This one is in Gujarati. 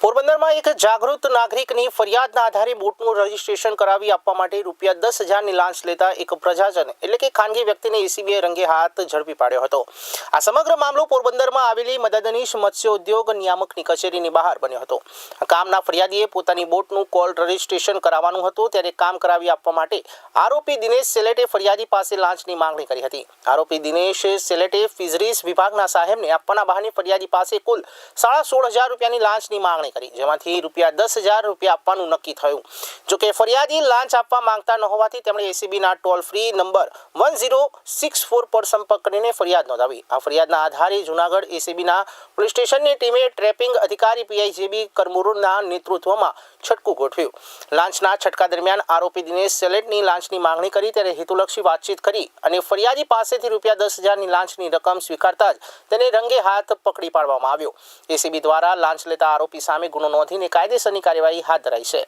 પોરબંદરમાં એક જાગૃત નાગરિકની ફરિયાદના આધારે બોટનું રજીસ્ટ્રેશન કરાવી આપવા માટે રૂપિયા દસ હજારની લાંચ લેતા એક પ્રજાજન એટલે કે ખાનગી વ્યક્તિને એસીબીએ રંગે હાથ ઝડપી પાડ્યો હતો. આ સમગ્ર મામલો પોરબંદરમાં આવેલી મદદનીશ મત્સ્ય ઉદ્યોગ નિયામકની કચેરીની બહાર બન્યો હતો. કામના ફરિયાદીએ પોતાની બોટનું કોલ રજીસ્ટ્રેશન કરાવવાનું હતું ત્યારે કામ કરાવી આપવા માટે આરોપી દિનેશ સેલેટે ફરિયાદી પાસે લાંચની માંગણી કરી હતી. આરોપી દિનેશ સેલેટે ફિઝરીઝ વિભાગના સાહેબને આપવાના બહાને ફરિયાદી પાસે કુલ સાડા સોળ હજાર રૂપિયાની લાંચની માંગણી કરી, જેમાંથી રૂપિયા દસ હજાર રૂપિયા આપવાનું નક્કી થયું. જોકે ફરિયાદી લાંચ આપવા માંગતા ન હોવાથી તેમણે એસીબીના toll free number one zero six four પર સંપર્ક કરીને ફરિયાદ નોંધાવી. આ ફરિયાદના આધારે જૂનાગઢ એસીબીના પોલીસ સ્ટેશનની ટીમે ટ્રેપિંગ અધિકારી પીઆઈ જેબી કરમુરુના નેતૃત્વમાં છટકું ગોઠવ્યું. લાંચના છટકા દરમિયાન આરોપી દિનેશ સેલેટની લાંચની માંગણી કરી ત્યારે હેતુલક્ષી વાતચીત કરી અને ફરિયાદી પાસેથી રૂપિયા દસ હજારની લાંચની રકમ સ્વીકારતા જ તેને રંગે હાથ પકડી પાડવામાં આવ્યો. એસીબી દ્વારા લાંચ લેતા આરોપી સામે ગુનો નોંધીને કાયદેસરની કાર્યવાહી હાથ ધરાઈ છે.